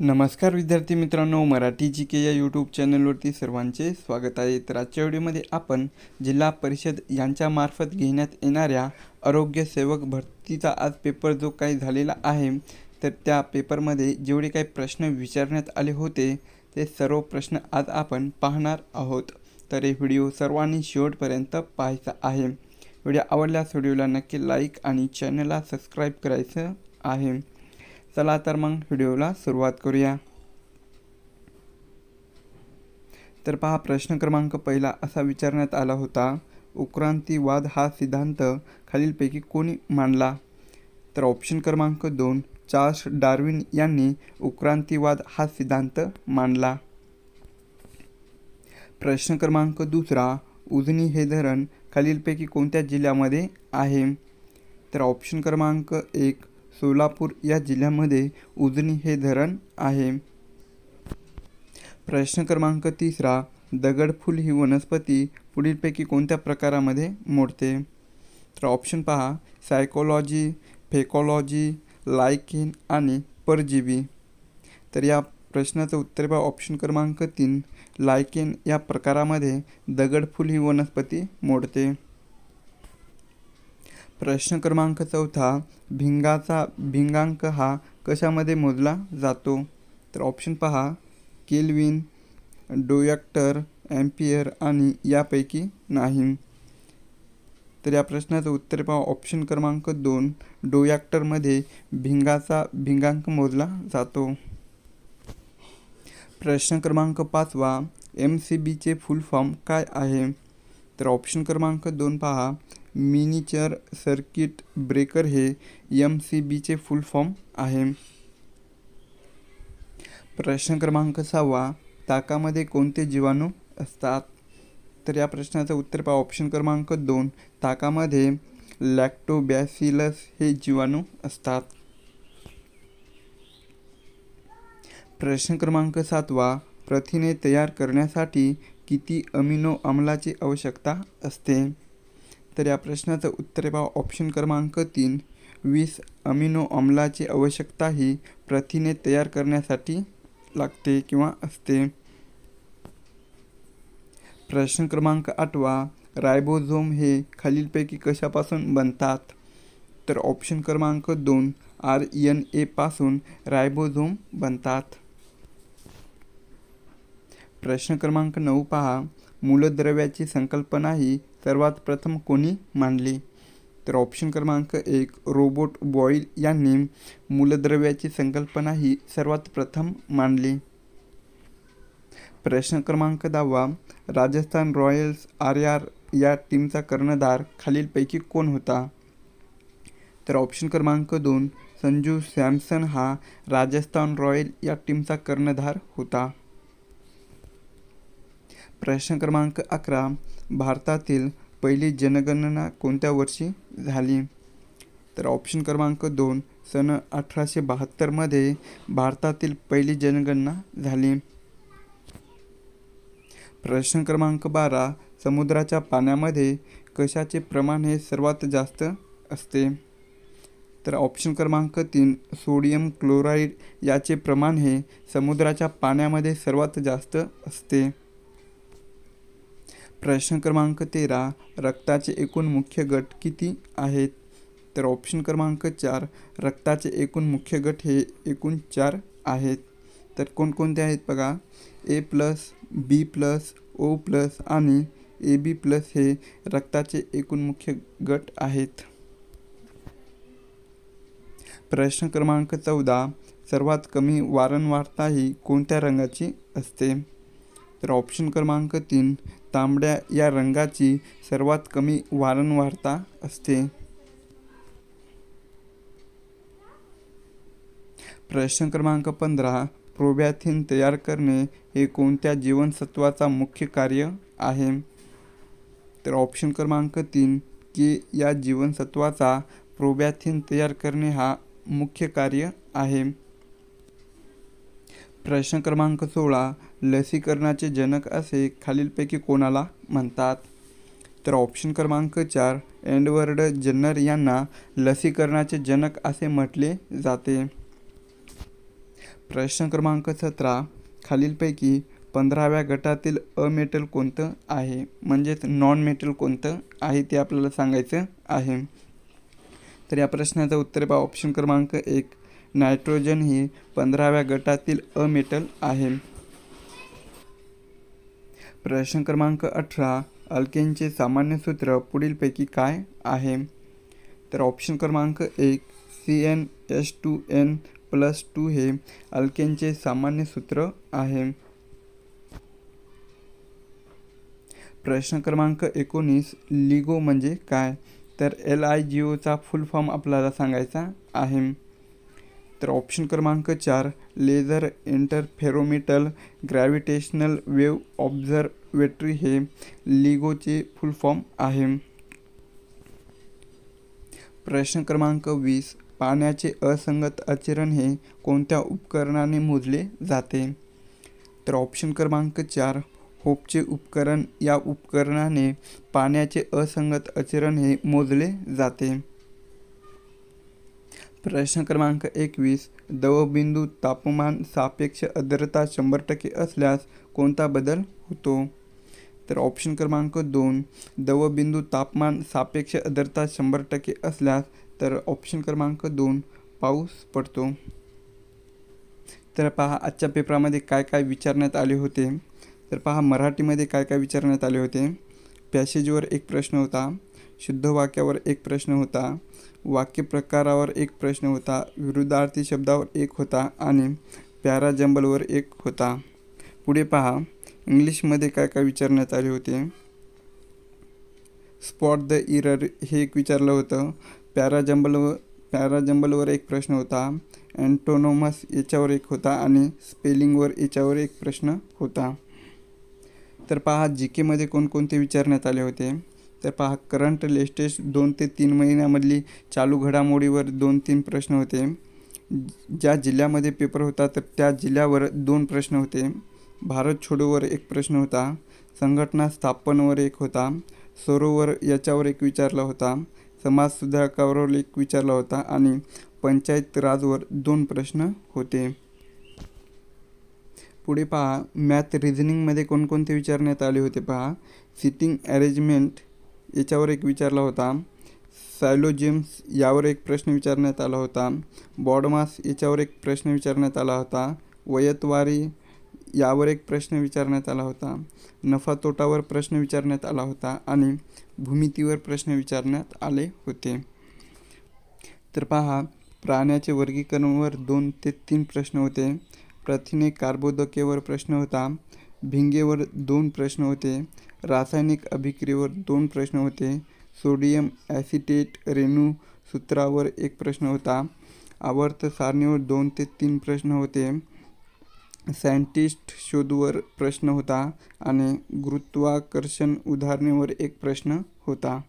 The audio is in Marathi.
नमस्कार विद्यार्थी मित्रांनो मराठी जी के या यूट्यूब चॅनलवरती सर्वांचे स्वागत आहे. तर आजच्या व्हिडिओमध्ये आपण जिल्हा परिषद यांच्यामार्फत घेण्यात येणाऱ्या आरोग्य सेवक भरतीचा आज पेपर जो काही झालेला आहे तर त्या पेपरमध्ये जेवढे काही प्रश्न विचारण्यात आले होते ते सर्व प्रश्न आज आपण पाहणार आहोत. तर हे व्हिडिओ सर्वांनी शेवटपर्यंत पाहायचा आहे. व्हिडिओ आवडल्यास व्हिडिओला नक्की लाईक आणि चॅनलला सबस्क्राईब करायचं आहे. चला तर मग व्हिडिओला सुरुवात करूया. तर पहा प्रश्न क्रमांक पहिला असा विचारण्यात आला होता उक्रांतीवाद हा सिद्धांत खालीलपैकी कोणी मांडला? तर ऑप्शन क्रमांक दोन चार्ल्स डार्विन यांनी उक्रांतीवाद हा सिद्धांत मांडला. प्रश्न क्रमांक दुसरा उजनी हे धरण खालीलपैकी कोणत्या जिल्ह्यामध्ये आहे? तर ऑप्शन क्रमांक एक सोलापूर या जिल्ह्यामध्ये उजनी हे धरण आहे. प्रश्न क्रमांक तिसरा दगडफूल ही वनस्पती पुढीलपैकी कोणत्या प्रकारामध्ये मोडते? तर ऑप्शन पहा सायकोलॉजी फेकॉलॉजी लायकिन आणि परजीवी. तर या प्रश्नाचं उत्तर पहा ऑप्शन क्रमांक तीन लायकेन या प्रकारामध्ये दगडफूल ही वनस्पती मोडते. प्रश्न क्रमांक चौथा भिंगाचा भिंगांक हा कशामध्ये मोजला जातो? तर ऑप्शन पहा. केल्विन डोयॅक्टर ॲम्पियर आणि यापैकी नाही. तर या प्रश्नाचं उत्तर पहा. ऑप्शन क्रमांक दोन डोयॅक्टरमध्ये भिंगाचा भिंगांक मोजला जातो. प्रश्न क्रमांक पाचवा एम सी बीचे फुल फॉर्म काय आहे? तर ऑप्शन क्रमांक दोन पहा. मिनीचर सर्किट ब्रेकर हे एम सी बीचे फुल फॉर्म आहे. प्रश्न क्रमांक सहावा ताकामध्ये कोणते जीवाणू असतात? तर या प्रश्नाचं उत्तर पहा. ऑप्शन क्रमांक दोन ताकामध्ये लॅक्टोबॅसिलस हे जीवाणू असतात. प्रश्न क्रमांक सातवा प्रथिने तयार करण्यासाठी किती अमिनो आम्लाची आवश्यकता असते? तर या प्रश्नाचं उत्तर पहा ऑप्शन क्रमांक तीन. वीस अमिनो आम्लाची आवश्यकता ही प्रथिने तयार करण्यासाठी लागते किंवा असते. प्रश्न क्रमांक आठवा. रायबोझोम हे खालीलपैकी कशापासून बनतात? तर ऑप्शन क्रमांक दोन आर एन एपासून रायबोझोम बनतात. प्रश्न क्रमांक नऊ पहा. मूलद्रव्याची संकल्पना ही सर्वात प्रथम कोणी मांडली तर ऑप्शन क्रमांक एक रोबोट बॉईल यांनी मूलद्रव्याची संकल्पना ही सर्वात प्रथम मांडली प्रश्न क्रमांक दहावा राजस्थान रॉयल्स आर आर या टीमचा कर्णधार खालीलपैकी कोण होता? तर ऑप्शन क्रमांक दोन संजू सॅमसन हा राजस्थान रॉयल या टीमचा कर्णधार होता. प्रश्न क्रमांक अकरा भारतातील पहिली जनगणना कोणत्या वर्षी झाली? तर ऑप्शन क्रमांक दोन सन अठराशे बहात्तरमध्ये भारतातील पहिली जनगणना झाली. प्रश्न क्रमांक बारा समुद्राच्या पाण्यामध्ये कशाचे प्रमाण हे सर्वात जास्त असते? तर ऑप्शन क्रमांक तीन सोडियम क्लोराईड याचे प्रमाण हे समुद्राच्या पाण्यामध्ये सर्वात जास्त असते. प्रश्न क्रमांक तेरा रक्ताचे एकूण मुख्य गट किती आहेत? तर ऑप्शन क्रमांक चार रक्ताचे एकूण मुख्य गट हे एकूण चार आहेत. तर कोणकोणते आहेत बघा? A plus B plus O plus आणि ए बी प्लस हे रक्ताचे एकूण मुख्य गट आहेत. प्रश्न क्रमांक चौदा सर्वात कमी वारंवारता ही कोणत्या रंगाची असते? तर ऑप्शन क्रमांक तीन तांबड्या या रंगाची सर्वात कमी वारंवारता असते. प्रश्न क्रमांक पंधरा प्रोबॅथिन तयार करणे हे कोणत्या जीवनसत्वाचा मुख्य कार्य आहे? तर ऑप्शन क्रमांक तीन के या जीवनसत्वाचा प्रोबॅथिन तयार करणे हा मुख्य कार्य आहे. प्रश्न क्रमांक सोळा लसीकरणाचे जनक असे खालीलपैकी कोणाला म्हणतात? तर ऑप्शन क्रमांक चार एंडवर्ड जन्नर यांना लसीकरणाचे जनक असे म्हटले जाते. प्रश्न क्रमांक सतरा खालीलपैकी पंधराव्या गटातील अ मेटल कोणतं आहे? म्हणजेच नॉन मेटल कोणतं आहे ते आपल्याला सांगायचं आहे. तर या प्रश्नाचं उत्तर पहा. ऑप्शन क्रमांक एक नायट्रोजन ही पंधराव्या गटातील अ मेटल आहे. प्रश्न क्रमांक अठरा अल्केनचे सामान्य सूत्र पुढीलपैकी काय आहे? तर ऑप्शन क्रमांक एक C N S two N plus two हे अल्केनचे सामान्य सूत्र आहे. प्रश्न क्रमांक एकोणीस लिगो म्हणजे काय? तर एल आय जी ओचा फुल फॉर्म आपल्याला सांगायचा आहे. तर ऑप्शन क्रमांक चार laser interferometer gravitational wave observatory हे लिगोचे फुल फॉर्म आहे. प्रश्न क्रमांक वीस पाण्याचे असंगत आचरण हे कोणत्या उपकरणाने मोजले जाते? तर ऑप्शन क्रमांक चार होपचे उपकरण या उपकरणाने पाण्याचे असंगत आचरण हे मोजले जाते. प्रश्न क्रमांक एकवीस दवबिंदू तापमान सापेक्ष आर्द्रता शंभर टक्के असल्यास कोणता बदल होतो? तर ऑप्शन क्रमांक दोन दवबिंदू तापमान सापेक्ष आर्द्रता शंभर टक्के असल्यास तर ऑप्शन क्रमांक दोन पाऊस पडतो. तर पहा आजच्या पेपरामध्ये काय काय विचारण्यात आले होते? तर पहा मराठीमध्ये काय काय विचारण्यात आले होते? पॅसेजवर एक प्रश्न होता. शुद्ध वाक्यावर एक प्रश्न होता वाक्य प्रकारावर एक प्रश्न होता विरुद्धार्थी शब्दावर एक होता आणि पॅराजंबलवर एक होता. पुढे पहा इंग्लिशमध्ये काय काय विचारण्यात आले होते? स्पॉट द इरर हे एक विचारलं होतं. पॅराजंबलवर पॅराजंबलवर एक प्रश्न होता अँटोनोमस याच्यावर एक होता आणि स्पेलिंगवर याच्यावर एक प्रश्न होता. तर पहा जी केमध्ये कोणकोणते विचारण्यात आले होते? तर पहा करंट लेटेस्ट दोन ते तीन महिन्यामधली चालू घडामोडीवर दोन तीन प्रश्न होते. ज्या जिल्ह्यामध्ये पेपर होता तर त्या जिल्ह्यावर दोन प्रश्न होते. भारत छोडोवर एक प्रश्न होता. संघटना स्थापनवर एक होता. सरोवर याच्यावर एक विचारला होता. समाज सुधारकावर एक विचारला होता आणि पंचायत राजवर दोन प्रश्न होते. पुढे पहा मॅथ रिझनिंगमध्ये कोणकोणते विचारण्यात आले होते पहा. सिटिंग अरेंजमेंट याच्यावर एक विचारला होता. सायलोजिम्स यावर एक प्रश्न विचारण्यात आला होता. बॉडमास याच्यावर एक प्रश्न विचारण्यात आला होता. वयतवारी यावर एक प्रश्न विचारण्यात आला होता. नफा तोटावर प्रश्न विचारण्यात आला होता आणि भूमितीवर प्रश्न विचारण्यात आले होते. तर पहा प्राण्याचे वर्गीकरणवर दोन ते तीन प्रश्न होते. प्रथिने कार्बोदकेवर प्रश्न होता. भिंगेवर दोन प्रश्न होते. रासायनिक अभिक्रियेवर दोन प्रश्न होते. सोडियम ॲसिटेट रेणू सूत्रावर एक प्रश्न होता. आवर्त सारणीवर दोन ते तीन प्रश्न होते. सायंटिस्ट शोधवर प्रश्न होता आणि गुरुत्वाकर्षण उदाहरणेवर एक प्रश्न होता.